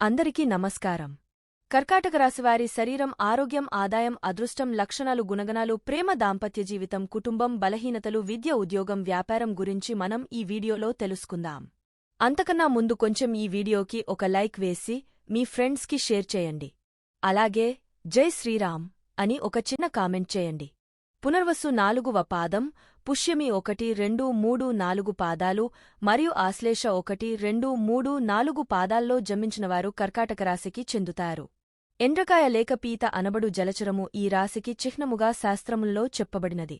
అందరికీ నమస్కారం. కర్కాటక రాశివారి శరీరం ఆరోగ్యం ఆదాయం అదృష్టం లక్షణాలు గుణగణాలు ప్రేమ దాంపత్య జీవితం కుటుంబం బలహీనతలు విద్య ఉద్యోగం వ్యాపారం గురించి మనం ఈ వీడియోలో తెలుసుకుందాం. అంతకన్నా ముందు కొంచెం ఈ వీడియోకి ఒక లైక్ వేసి మీ ఫ్రెండ్స్కి షేర్ చేయండి. అలాగే జై శ్రీరామ్ అని ఒక చిన్న కామెంట్ చేయండి. పునర్వసు నాలుగువ పాదం పుష్యమి ఒకటి రెండు మూడు నాలుగు పాదాలు మరియు ఆశ్లేష ఒకటి రెండు మూడు నాలుగు పాదాల్లో జన్మించినవారు కర్కాటక రాశికి చెందుతారు. ఎండ్రకాయ లేక పీత అనబడు జలచరము ఈ రాశికి చిహ్నముగా శాస్త్రముల్లో చెప్పబడినది.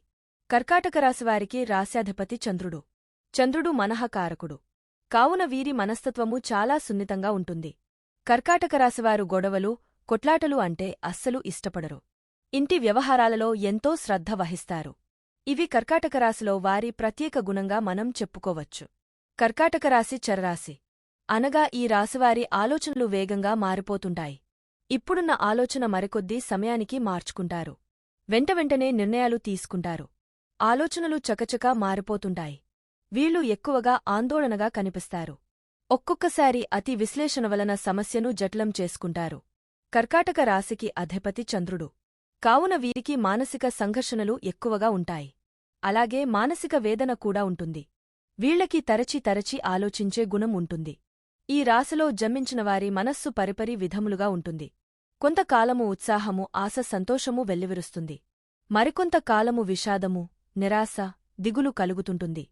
కర్కాటక రాశివారికి రాశ్యాధిపతి చంద్రుడు. చంద్రుడు మనహకారకుడు కావున వీరి మనస్తత్వము చాలా సున్నితంగా ఉంటుంది. కర్కాటక రాశివారు గొడవలు కొట్లాటలు అంటే అస్సలు ఇష్టపడరు. ఇంటి వ్యవహారాలలో ఎంతో శ్రద్ధ వహిస్తారు. ఇవి కర్కాటక రాశిలో వారి ప్రత్యేక గుణంగా మనం చెప్పుకోవచ్చు. కర్కాటక రాశి చరరాశి. అనగా ఈ రాశివారి ఆలోచనలు వేగంగా మారిపోతుంటాయి. ఇప్పుడున్న ఆలోచన మరికొద్దీ సమయానికి మార్చుకుంటారు. వెంట వెంటనే నిర్ణయాలు తీసుకుంటారు. ఆలోచనలు చకచకా మారిపోతుంటాయి. వీళ్ళు ఎక్కువగా ఆందోళనగా కనిపిస్తారు. ఒక్కొక్కసారి అతి విశ్లేషణ వలన సమస్యను జటిలం చేసుకుంటారు. కర్కాటక రాశికి అధిపతి చంద్రుడు. కావున వీరికి మానసిక సంఘర్షణలు ఎక్కువగా ఉంటాయి. అలాగే మానసిక వేదన కూడా ఉంటుంది. వీళ్ళకి తరచి తరచి ఆలోచించే గుణం ఉంటుంది. ఈ రాశిలో జన్మించినవారి మనస్సు పరిపరి విధములుగా ఉంటుంది. కొంతకాలము ఉత్సాహము ఆశ సంతోషము వెల్లివిరుస్తుంది. మరికొంత కాలము విషాదము నిరాశ దిగులు కలుగుతుంటుంది.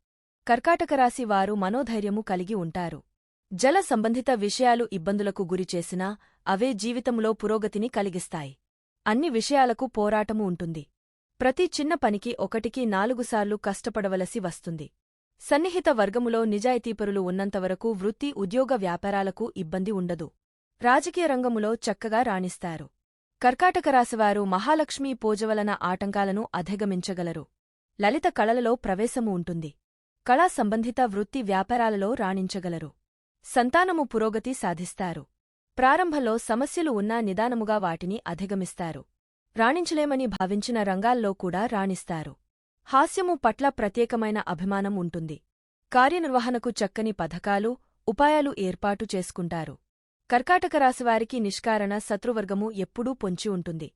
కర్కాటకరాశి వారు మనోధైర్యము కలిగి ఉంటారు. జల సంబంధిత విషయాలు ఇబ్బందులకు గురిచేసినా అవే జీవితంలో పురోగతిని కలిగిస్తాయి. అన్ని విషయాలకు పోరాటము ఉంటుంది. ప్రతి చిన్న పనికి ఒకటికి నాలుగుసార్లు కష్టపడవలసి వస్తుంది. సన్నిహిత వర్గములో నిజాయితీపరులు ఉన్నంతవరకు వృత్తి ఉద్యోగ వ్యాపారాలకు ఇబ్బంది ఉండదు. రాజకీయ రంగములో చక్కగా రాణిస్తారు. కర్కాటక రాశివారు మహాలక్ష్మీ పూజవలన ఆటంకాలను అధిగమించగలరు. లలిత కళలలో ప్రవేశము ఉంటుంది. కళా సంబంధిత వృత్తి వ్యాపారాలలో రాణించగలరు. సంతానము పురోగతి సాధిస్తారు. ప్రారంభంలో సమస్యలు ఉన్నా నిదానముగా వాటిని అధిగమిస్తారు. రాణించలేమని భావించిన రంగాల్లో కూడా రాణిస్తారు. హాస్యము పట్ల ప్రత్యేకమైన అభిమానం ఉంటుంది. కార్యనిర్వహణకు చక్కని పథకాలు ఉపాయాలు ఏర్పాటు చేసుకుంటారు. కర్కాటక రాశివారికి నిష్కారణ శత్రువర్గము ఎప్పుడూ పొంచి ఉంటుంది.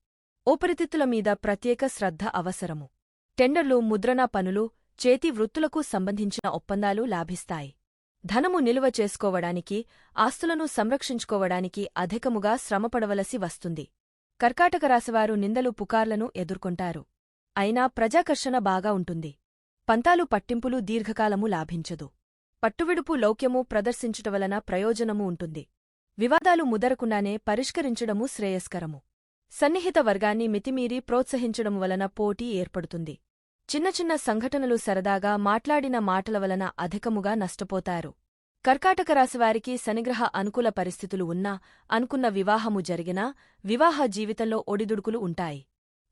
ఊపిరితిత్తుల మీద ప్రత్యేక శ్రద్ధ అవసరము. టెండర్లు ముద్రణ పనులు చేతి వృత్తులకు సంబంధించిన ఒప్పందాలు లాభిస్తాయి. ధనము నిలువ చేసుకోవడానికి ఆస్తులను సంరక్షించుకోవడానికి అధికముగా శ్రమపడవలసి వస్తుంది. కర్కాటక రాశివారు నిందలు పుకార్లను ఎదుర్కొంటారు. అయినా ప్రజాకర్షణ బాగా ఉంటుంది. పంతాలు పట్టింపులు దీర్ఘకాలము లాభించదు. పట్టువిడుపు లౌక్యము ప్రదర్శించుటవలన ప్రయోజనము ఉంటుంది. వివాదాలు ముదరకుండానే పరిష్కరించడము శ్రేయస్కరము. సన్నిహిత వర్గాన్ని మితిమీరి ప్రోత్సహించడం వలన పోటీ ఏర్పడుతుంది. చిన్న చిన్న సంఘటనలు సరదాగా మాట్లాడిన మాటల వలన అధికముగా నష్టపోతారు. కర్కాటక రాశివారికి శనిగ్రహ అనుకూల పరిస్థితులు ఉన్నా అనుకున్న వివాహము జరిగినా వివాహ జీవితంలో ఒడిదుడుకులు ఉంటాయి.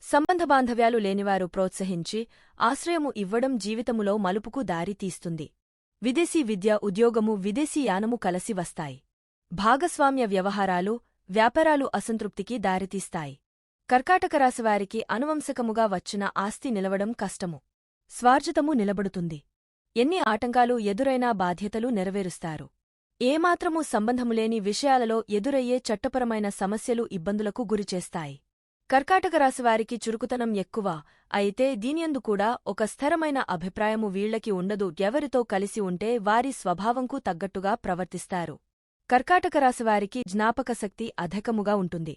సంబంధ బాంధవ్యాలు లేనివారు ప్రోత్సహించి ఆశ్రయము ఇవ్వడం జీవితములో మలుపుకు దారితీస్తుంది విదేశీ విద్య ఉద్యోగము విదేశీ యానము కలసి వస్తాయి. భాగస్వామ్య వ్యవహారాలు వ్యాపారాలు అసంతృప్తికి దారితీస్తాయి. కర్కాటక రాశివారికి అనువంశకముగా వచ్చిన ఆస్తి నిలవడం కష్టము. స్వార్జితము నిలబడుతుంది. ఎన్ని ఆటంకాలు ఎదురైనా బాధ్యతలు నెరవేరుస్తారు. ఏమాత్రమూ సంబంధములేని విషయాలలో ఎదురయ్యే చట్టపరమైన సమస్యలు ఇబ్బందులకు గురిచేస్తాయి. కర్కాటక రాశివారికి చురుకుతనం ఎక్కువ అయితే దీనియందు కూడా ఒక స్థిరమైన అభిప్రాయము వీళ్ళకి ఉండదు ఎవరితో కలిసి ఉంటే వారి స్వభావంకు తగ్గట్టుగా ప్రవర్తిస్తారు. కర్కాటక రాశివారికి జ్ఞాపకశక్తి అధికముగా ఉంటుంది.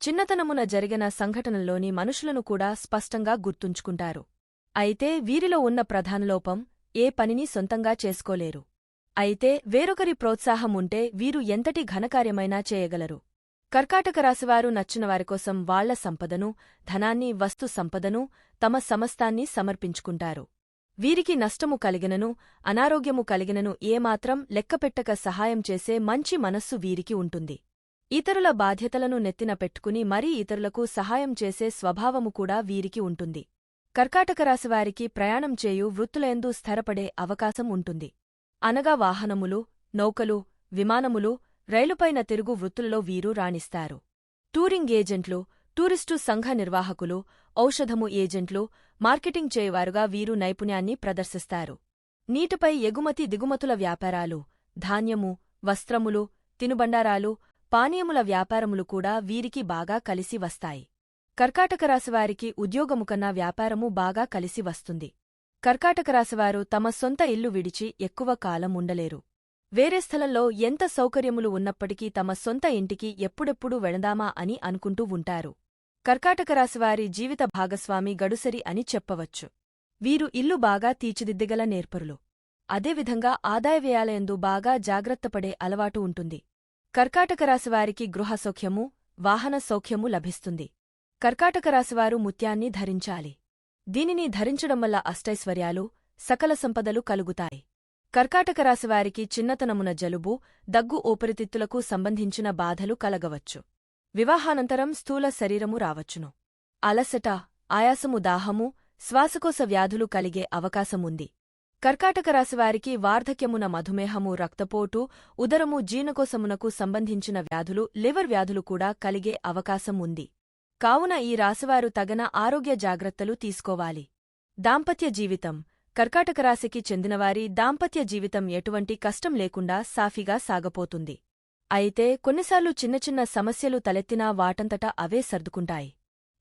చిన్నతనమున జరిగిన సంఘటనల్లోని మనుషులను కూడా స్పష్టంగా గుర్తుంచుకుంటారు. అయితే వీరిలో ఉన్న ప్రధానలోపం ఏ పనిని సొంతంగా చేసుకోలేరు. అయితే వేరొకరి ప్రోత్సాహముంటే వీరు ఎంతటి ఘనకార్యమైనా చేయగలరు. కర్కాటక రాశివారు నచ్చినవారికోసం వాళ్ళ సంపదను ధనాన్ని వస్తు సంపదను తమ సమస్తాన్ని సమర్పించుకుంటారు. వీరికి నష్టము కలిగినను అనారోగ్యము కలిగినను ఏమాత్రం లెక్కపెట్టక సహాయం చేసే మంచి మనస్సు వీరికి ఉంటుంది. ఇతరుల బాధ్యతలను నెత్తిన పెట్టుకుని మరీ ఇతరులకు సహాయం చేసే స్వభావము కూడా వీరికి ఉంటుంది. కర్కాటక రాశివారికి ప్రయాణం చేయు వృత్తులెందు స్థిరపడే అవకాశం ఉంటుంది. అనగా వాహనములు నౌకలు విమానములు రైలుపైన తిరుగు వృత్తులలో వీరు రాణిస్తారు. టూరింగ్ ఏజెంట్లు టూరిస్టు సంఘ నిర్వాహకులు ఔషధము ఏజెంట్లు మార్కెటింగ్ చేయవారుగా వీరు నైపుణ్యాన్ని ప్రదర్శిస్తారు. నీటిపై ఎగుమతి దిగుమతుల వ్యాపారాలు ధాన్యము వస్త్రములు తినుబండారాలు పానీయముల వ్యాపారములు కూడా వీరికి బాగా కలిసి వస్తాయి. కర్కాటక రాశివారికి ఉద్యోగము కన్నా వ్యాపారము బాగా కలిసి వస్తుంది. కర్కాటక రాశివారు తమ సొంత ఇల్లు విడిచి ఎక్కువ కాలం ఉండలేరు. వేరే స్థలంలో ఎంత సౌకర్యములు ఉన్నప్పటికీ తమ సొంత ఇంటికి ఎప్పుడెప్పుడు వెళదామా అని అనుకుంటూ ఉంటారు. కర్కాటక రాశివారి జీవిత భాగస్వామి గడుసరి అని చెప్పవచ్చు. వీరు ఇల్లు బాగా తీర్చిదిద్దగల నేర్పరులు. అదేవిధంగా ఆదాయ వ్యయాలయందు బాగా జాగ్రత్తపడే అలవాటు ఉంటుంది. కర్కాటక రాశివారికి గృహ సౌఖ్యము వాహన సౌఖ్యము లభిస్తుంది. కర్కాటక రాశివారు ముత్యాన్ని ధరించాలి. దీనిని ధరించడం వల్ల అష్టైశ్వర్యాలు సకల సంపదలు కలుగుతాయి. కర్కాటక రాశివారికి చిన్నతనమున జలుబు దగ్గు ఊపిరితిత్తులకు సంబంధించిన బాధలు కలగవచ్చు. వివాహానంతరం స్థూల శరీరము రావచ్చును. అలసట ఆయాసము దాహము శ్వాసకోశ వ్యాధులు కలిగే అవకాశముంది. కర్కాటక రాశివారికి వార్ధక్యమున మధుమేహము రక్తపోటు ఉదరము జీర్ణకోశమునకు సంబంధించిన వ్యాధులు లివర్ వ్యాధులు కూడా కలిగే అవకాశం ఉంది. కావున ఈ రాశివారు తగన ఆరోగ్య జాగ్రత్తలు తీసుకోవాలి. దాంపత్య జీవితం. కర్కాటక రాశికి చెందినవారి దాంపత్య జీవితం ఎటువంటి కష్టం లేకుండా సాఫీగా సాగపోతుంది. అయితే కొన్నిసార్లు చిన్న చిన్న సమస్యలు తలెత్తినా వాటంతటా అవే సర్దుకుంటాయి.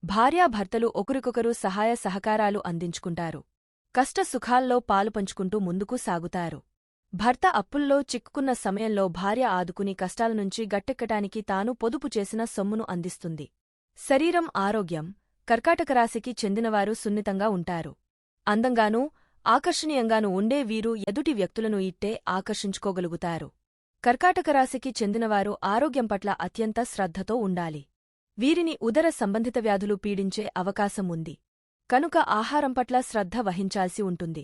భార్యాభర్తలు ఒకరికొకరు సహాయ సహకారాలు అందించుకుంటారు. కష్ట సుఖాల్లో పాలుపంచుకుంటూ ముందుకు సాగుతారు. భర్త అప్పుల్లో చిక్కుకున్న సమయంలో భార్య ఆదుకుని కష్టాల నుంచి గట్టెక్కటానికి తాను పొదుపు చేసిన సొమ్మును అందిస్తుంది. శరీరం ఆరోగ్యం కర్కాటక రాశికి చెందినవారు సున్నితంగా ఉంటారు. అందంగానూ ఆకర్షణీయంగానూ ఉండే వీరు ఎదుటి వ్యక్తులను ఇట్టే ఆకర్షించుకోగలుగుతారు. కర్కాటక రాశికి చెందినవారు ఆరోగ్యం పట్ల అత్యంత శ్రద్ధతో ఉండాలి. వీరిని ఉదర సంబంధిత వ్యాధులు పీడించే అవకాశం ఉంది. కనుక ఆహారం పట్ల శ్రద్ధ వహించాల్సి ఉంటుంది.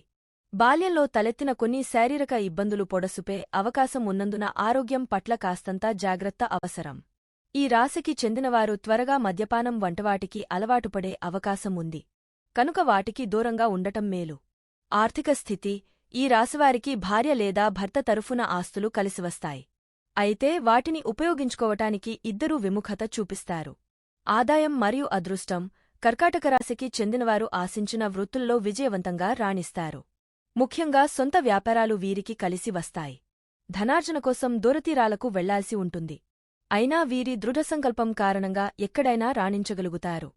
బాల్యంలో తలెత్తిన కొన్ని శారీరక ఇబ్బందులు పొడసుపే అవకాశం ఉన్నందున ఆరోగ్యం పట్ల కాస్తంత జాగ్రత్త అవసరం. ఈ రాశికి చెందినవారు త్వరగా మద్యపానం వంటవాటికి అలవాటుపడే అవకాశం ఉంది. కనుక వాటికి దూరంగా ఉండటం మేలు. ఆర్థిక స్థితి ఈ రాశివారికి భార్య లేదా భర్త తరఫున ఆస్తులు కలిసివస్తాయి. అయితే వాటిని ఉపయోగించుకోవటానికి ఇద్దరూ విముఖత చూపిస్తారు. ఆదాయం మరియు అదృష్టం కర్కాటక రాశికి చెందినవారు ఆశించిన వృత్తుల్లో విజయవంతంగా రాణిస్తారు. ముఖ్యంగా సొంత వ్యాపారాలు వీరికి కలిసి వస్తాయి. ధనార్జన కోసం దూరతీరాలకు వెళ్ళాల్సి ఉంటుంది. అయినా వీరి దృఢసంకల్పం కారణంగా ఎక్కడైనా రాణించగలుగుతారు.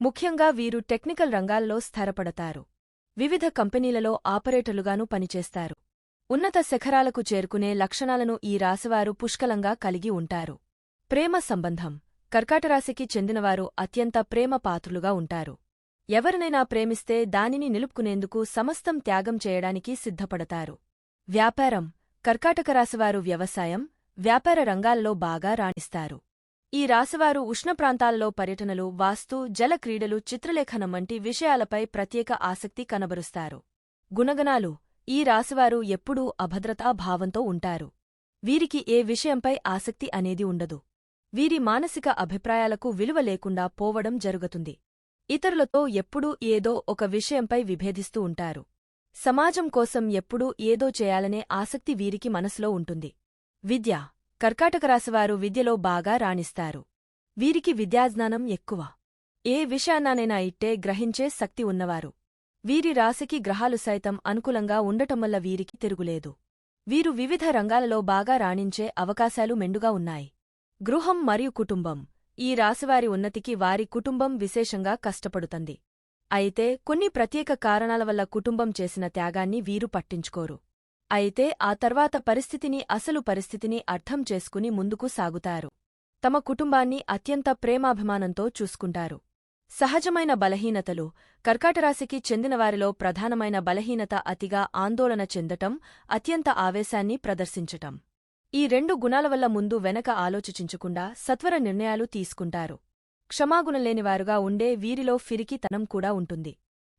ముఖ్యంగా వీరు టెక్నికల్ రంగాల్లో స్థిరపడతారు. వివిధ కంపెనీలలో ఆపరేటర్లుగానూ పనిచేస్తారు. ఉన్నత శిఖరాలకు చేరుకునే లక్షణాలను ఈ రాశివారు పుష్కలంగా కలిగి ఉంటారు. ప్రేమ సంబంధం కర్కాటరాశికి చెందినవారు అత్యంత ప్రేమ పాత్రులుగా ఉంటారు. ఎవరినైనా ప్రేమిస్తే దానిని నిలుపుకునేందుకు సమస్తం త్యాగం చేయడానికి సిద్ధపడతారు. వ్యాపారం. కర్కాటక రాశివారు వ్యవసాయం వ్యాపార రంగాల్లో బాగా రాణిస్తారు. ఈ రాశివారు ఉష్ణ ప్రాంతాల్లో పర్యటనలు వాస్తు జల క్రీడలు చిత్రలేఖనం వంటి విషయాలపై ప్రత్యేక ఆసక్తి కనబరుస్తారు. గుణగణాలు. ఈ రాశివారు ఎప్పుడూ అభద్రతా భావంతో ఉంటారు. వీరికి ఏ విషయంపై ఆసక్తి అనేది ఉండదు. వీరి మానసిక అభిప్రాయాలకు విలువ లేకుండా పోవడం జరుగుతుంది. ఇతరులతో ఎప్పుడూ ఏదో ఒక విషయంపై విభేదిస్తూ ఉంటారు. సమాజం కోసం ఎప్పుడూ ఏదో చేయాలనే ఆసక్తి వీరికి మనసులో ఉంటుంది. విద్య. కర్కాటకరాశివారు విద్యలో బాగా రాణిస్తారు. వీరికి విద్యాజ్ఞానం ఎక్కువ. ఏ విషయాన్ననైనా ఇట్టే గ్రహించే శక్తి ఉన్నవారు. వీరి రాశికి గ్రహాలు సైతం అనుకూలంగా ఉండటంవల్ల వీరికి తిరుగులేదు. వీరు వివిధ రంగాలలో బాగా రాణించే అవకాశాలు మెండుగా ఉన్నాయి. గృహం మరియు కుటుంబం. ఈ రాశివారి ఉన్నతికి వారి కుటుంబం విశేషంగా కష్టపడుతుంది. అయితే కొన్ని ప్రత్యేక కారణాల వల్ల కుటుంబం చేసిన త్యాగాన్ని వీరు పట్టించుకోరు. అయితే ఆ తర్వాత పరిస్థితిని అసలు పరిస్థితిని అర్థం చేసుకుని ముందుకు సాగుతారు. తమ కుటుంబాన్ని అత్యంత ప్రేమాభిమానంతో చూసుకుంటారు. సహజమైన బలహీనతలు కర్కాటరాశికి చెందినవారిలో ప్రధానమైన బలహీనత అతిగా ఆందోళన చెందటం అత్యంత ఆవేశాన్ని ప్రదర్శించటం. ఈ రెండు గుణాల వల్ల ముందు వెనక ఆలోచించకుండా సత్వర నిర్ణయాలు తీసుకుంటారు. క్షమాగుణలేనివారుగా ఉండే వీరిలో ఫిరికితనం కూడా ఉంటుంది.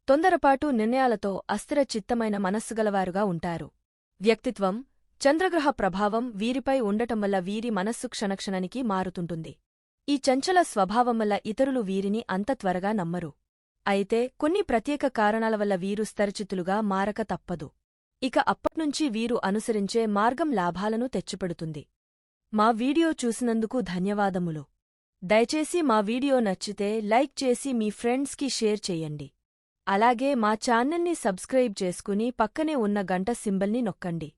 తొందరపాటు నిర్ణయాలతో అస్థిర చిత్తమైన మనస్సుగలవారుగా ఉంటారు. వ్యక్తిత్వం చంద్రగ్రహ ప్రభావం వీరిపై ఉండటం వల్ల వీరి మనస్సు క్షణక్షణానికి మారుతుంటుంది. ఈ చంచల స్వభావం వల్ల ఇతరులు వీరిని అంత త్వరగా నమ్మరు. అయితే కొన్ని ప్రత్యేక కారణాల వల్ల వీరు స్థరచితులుగా మారక తప్పదు. ఇక అప్పట్నుంచి వీరు అనుసరించే మార్గం లాభాలను తెచ్చిపెడుతుంది. మా వీడియో చూసినందుకు ధన్యవాదములు. దయచేసి మా వీడియో నచ్చితే లైక్ చేసి మీ ఫ్రెండ్స్కి షేర్ చెయ్యండి అలాగే మా ఛానల్ని సబ్స్క్రైబ్ చేసుకుని పక్కనే ఉన్న గంట సింబల్ని నొక్కండి.